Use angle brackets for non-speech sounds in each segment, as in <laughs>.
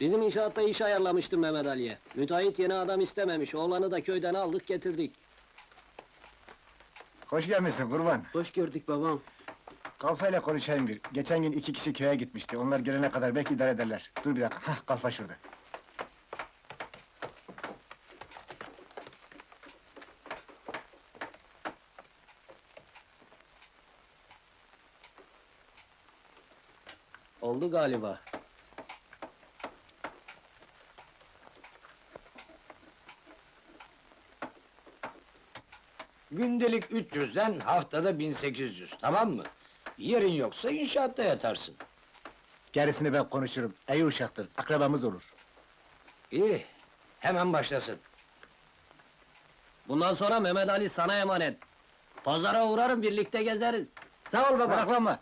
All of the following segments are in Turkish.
Bizim inşaatta iş ayarlamıştım Mehmet Ali'ye. Müteahhit yeni adam istememiş, oğlanı da köyden aldık getirdik. Hoş gelmişsin kurban. Hoş gördük babam. Kalfayla konuşayım bir. Geçen gün iki kişi köye gitmişti. Onlar gelene kadar belki idare ederler. Dur bir dakika. Hah, kalfa şurada. Oldu galiba. Gündelik 300'den haftada 1800, tamam mı? Yerin yoksa inşaatta yatarsın. Gerisini ben konuşurum. İyi uşaktır. Akrabamız olur. İyi, hemen başlasın. Bundan sonra Mehmet Ali sana emanet. Pazara uğrarım, birlikte gezeriz. Sağ ol baba. Meraklanma.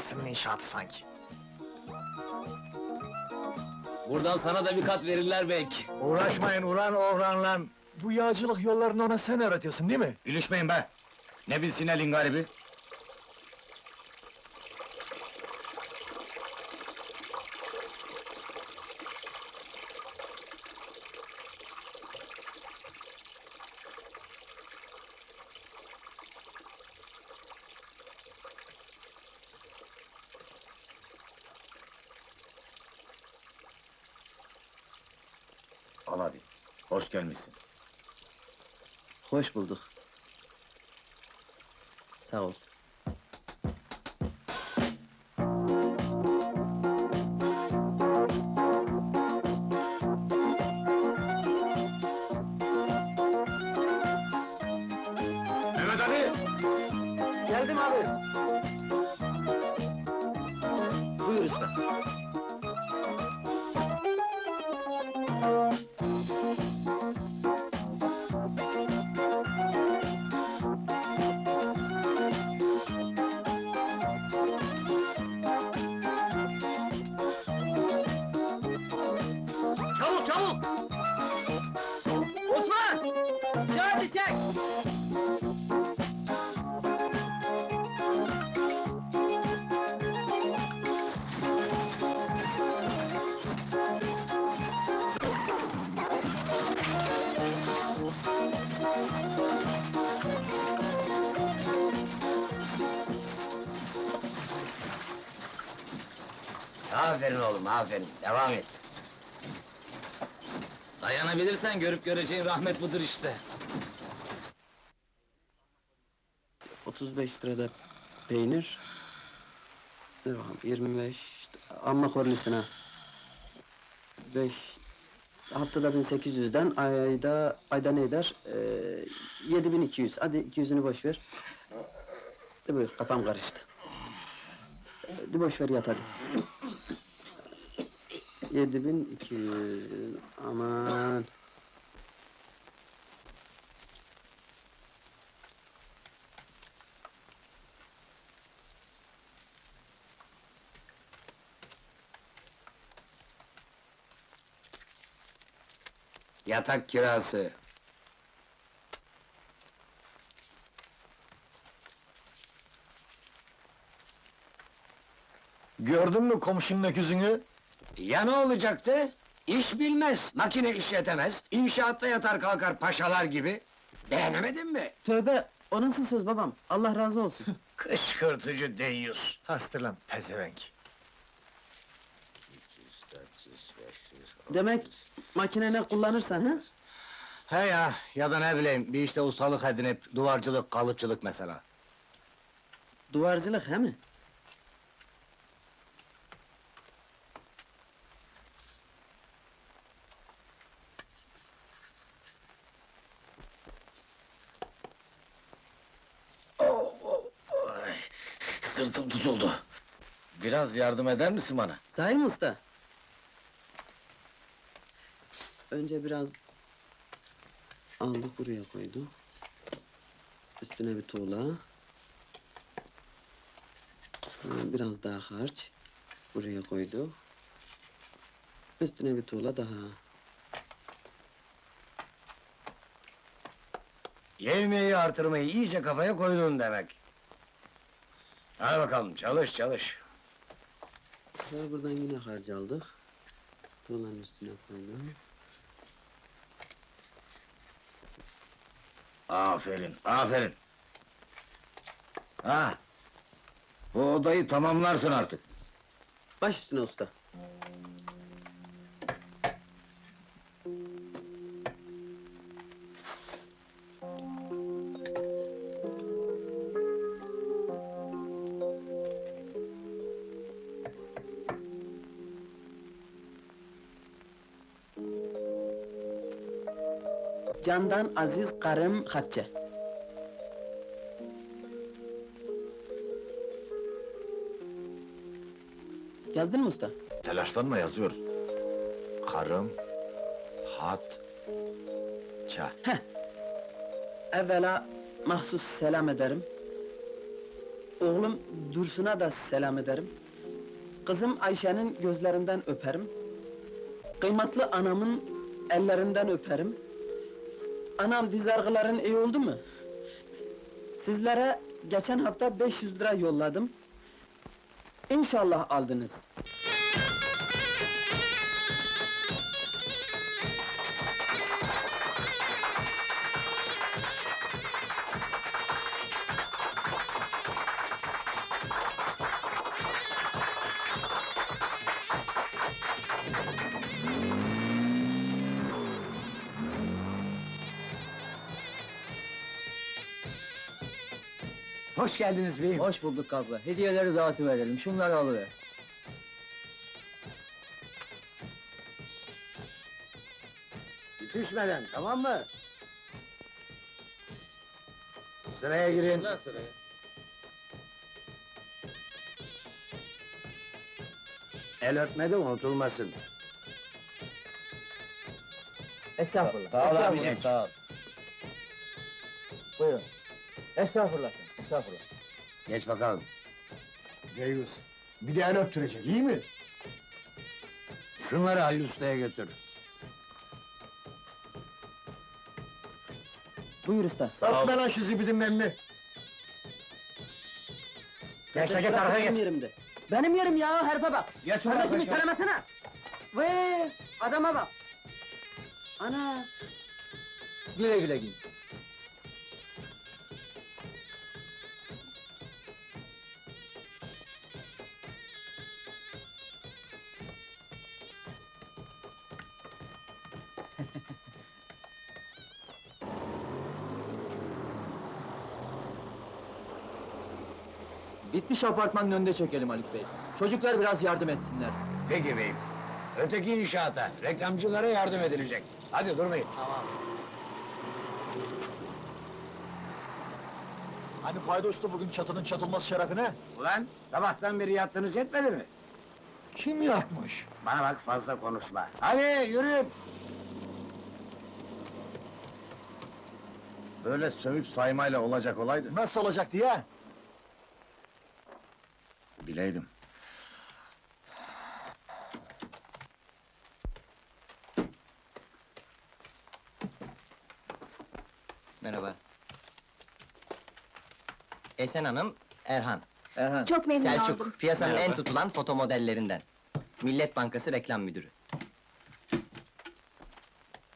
Babasının inşaatı sanki. Buradan sana da bir kat verirler belki. Uğraşmayın ulan oğlanla. Bu yağcılık yollarını ona sen öğretiyorsun değil mi? İlişmeyin be. Ne bilsin elin garibi. Al hadi. Hoş gelmişsin. Hoş bulduk. Sağ ol. Mehmet Ali! Geldim abi. Aferin oğlum, aferin. Devam et. Dayanabilirsen görüp göreceğin rahmet budur işte. 35 lirada peynir. Dur bakalım 25 amma korlisine. 5 haftada 1800'den ayda ayda ne eder? Ee, 7200. Hadi 200'ünü boş ver. De buyur kafam karıştı. De boş ver yat hadi. 7200 aman. Yatak kirası. Gördün mü komşunun öküzünü? Ya ne olacaktı? İş bilmez, makine işletemez, inşaatta yatar kalkar paşalar gibi. Beğenemedin mi? Tövbe, o nasıl söz babam? Allah razı olsun. <laughs> Kışkırtıcı deyyus. Hastır lan pezevenk. Demek makine ne kullanırsan ha? He ya, ya da ne bileyim, bir işte ustalık edinip, duvarcılık, kalıpçılık mesela. Duvarcılık he mi? Sırtım tutuldu. Biraz yardım eder misin bana? Sahi mi usta? Önce biraz aldık buraya koyduk. Üstüne bir tuğla. Sonra biraz daha harç. Buraya koyduk. Üstüne bir tuğla daha. Yevmiyeyi artırmayı iyice kafaya koydun demek. Hadi bakalım, çalış çalış. Sonra buradan yine harç aldık. Tuğlanın üstüne koyduk. Aferin, aferin. Ha, bu odayı tamamlarsın artık. Baş üstüne usta. Candan aziz karım Hatice. Yazdın mı usta? Telaşlanma yazıyoruz. Karım, hat, ça. Evvela mahsus selam ederim. Oğlum Dursun'a da selam ederim. Kızım Ayşe'nin gözlerinden öperim. Kıymetli anamın ellerinden öperim. Anam dizargıların iyi oldu mu? Sizlere geçen hafta 500 lira yolladım. İnşallah aldınız. Hoş geldiniz beyim. Hoş bulduk abla. Hediyeleri dağıtıverelim. Şunları alıver. Düşmeden, tamam mı? Sıraya girin. sıraya. El öpmedi unutulmasın. Estağfurullah. Sağ ol abicim. Sağ ol. Buyurun. Estağfurullah. Estağfurullah. Geç bakalım. Deyus. Bir de el öptürecek, iyi mi? Şunları Halil Usta'ya götür. Buyur usta. Öpme lan şu zibidin elini. Geç de geç arkaya benim geç. yerimde. Benim yerim ya, herpe bak. Geç Kardeşimi itelemesene! Vee, adama bak! Ana! Güle güle giyin. Bitmiş apartmanın önünde çekelim Haluk Bey. Çocuklar biraz yardım etsinler. Peki beyim. Öteki inşaata, reklamcılara yardım edilecek. Hadi durmayın. Hani paydostu bugün çatının çatılması şerefine? Ulan, sabahtan beri yattınız yetmedi mi? Kim yapmış? Bana bak fazla konuşma. Hadi yürüyün. Böyle sövüp saymayla olacak olaydı. Nasıl olacaktı ya? Bileydim. Merhaba. Esen Hanım, Erhan. Erhan. Çok memnun Selçuk, oldum. piyasanın en tutulan foto modellerinden. Millet Bankası reklam müdürü.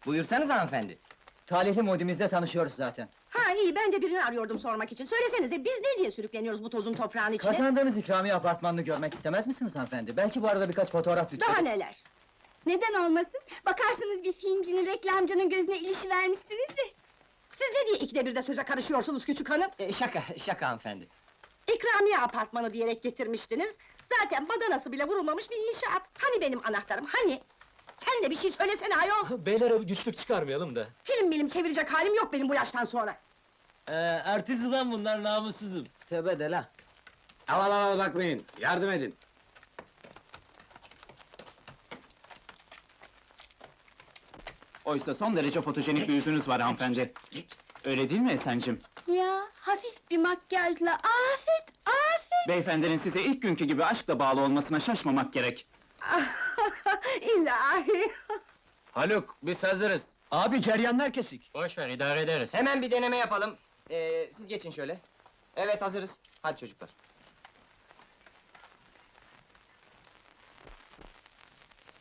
Buyursanız hanımefendi. Talihli modimizle tanışıyoruz zaten. Ha iyi, ben de birini arıyordum sormak için. Söylesenize, biz ne diye sürükleniyoruz bu tozun toprağın içine? Kazandığınız ikramiye apartmanını görmek istemez misiniz hanımefendi? Belki bu arada birkaç fotoğraf Daha neler? Neden olmasın? Bakarsınız bir filmcinin, reklamcının gözüne ilişi vermişsiniz de. Siz ne diye ikide bir de söze karışıyorsunuz küçük hanım? E, şaka, şaka hanımefendi. İkramiye apartmanı diyerek getirmiştiniz. Zaten badanası bile vurulmamış bir inşaat. Hani benim anahtarım, hani? Sen de bir şey söylesene ayol! Beylere güçlük çıkarmayalım da. Film milim çevirecek halim yok benim bu yaştan sonra. Ee, ertiz lan bunlar namussuzum. Tövbe de la. Al al al bakmayın, yardım edin. Oysa son derece fotojenik bir yüzünüz var hanımefendi. Öyle değil mi Esen'cim? Ya hafif bir makyajla afet afet. Beyefendinin size ilk günkü gibi aşkla bağlı olmasına şaşmamak gerek. <laughs> İlahi. Haluk, biz hazırız. Abi ceryanlar kesik. Boş ver, idare ederiz. Hemen bir deneme yapalım. Ee, siz geçin şöyle. Evet, hazırız. Hadi çocuklar.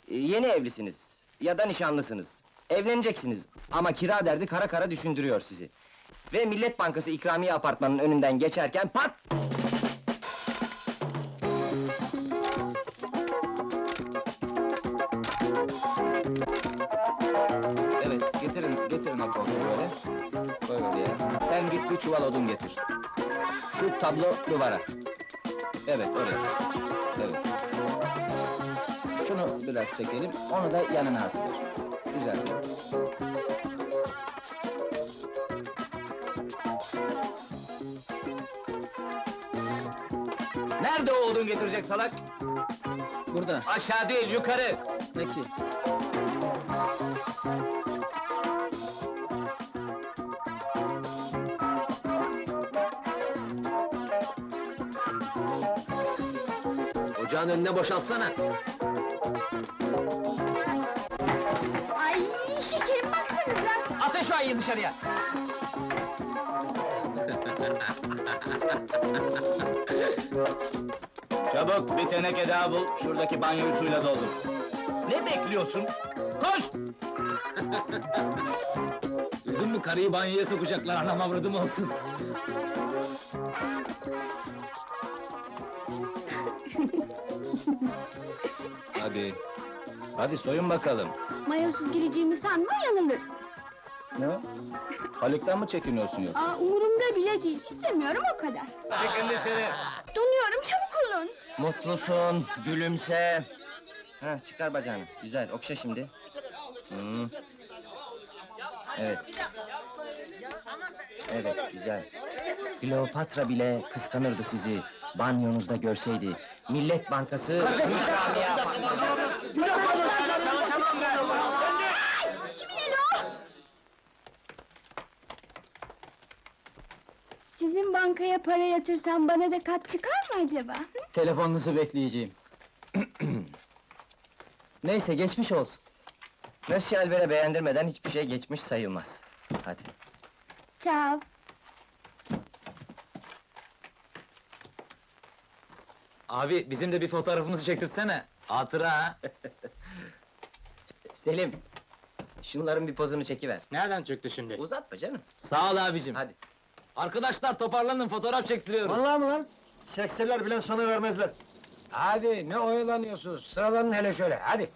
Ee, yeni evlisiniz ya da nişanlısınız. Evleneceksiniz ama kira derdi kara kara düşündürüyor sizi. Ve Millet Bankası ikramiye apartmanın önünden geçerken pat! Çuval odun getir. Şu tablo duvara. Evet, oraya. Evet. Şunu biraz çekelim, onu da yanına asılır. Güzel. Nerede o odun getirecek salak? Burada. Aşağı değil, yukarı! Peki. Ocağın önüne boşaltsana. Ay şekerim baksanıza. Atın şu ayıyı dışarıya! Çabuk bir teneke daha bul, şuradaki banyoyu suyla doldur. Ne bekliyorsun? Koş! Duydun mu karıyı banyoya sokacaklar, anam avradım olsun. Hadi. Hadi soyun bakalım. Mayosuz gireceğimi sanma yanılırsın. Ne? Haluk'tan mı çekiniyorsun yoksa? Aa umurumda bile değil. İstemiyorum o kadar. Çekin dışarı. Donuyorum çabuk olun. Mutlusun, gülümse. Ha, çıkar bacağını. Güzel, okşa şimdi. Hmm. Evet. Evet, güzel. Kleopatra bile kıskanırdı sizi. Banyonuzda görseydi. Millet Bankası. Sizin bankaya para yatırsam bana da kat çıkar mı acaba? Telefonunuzu bekleyeceğim. <clears throat> Neyse, geçmiş olsun. Monsieur Albert'e beğendirmeden hiçbir şey geçmiş sayılmaz. Hadi. Çav. Abi bizim de bir fotoğrafımızı çektirsene. Hatıra ha. <laughs> Selim, şunların bir pozunu çekiver. Nereden çıktı şimdi? Uzatma canım. Sağ ol abicim. Hadi. Arkadaşlar toparlanın fotoğraf çektiriyorum. Vallahi mi lan? Çekseler bile sana vermezler. Hadi ne oyalanıyorsunuz? Sıralanın hele şöyle, hadi.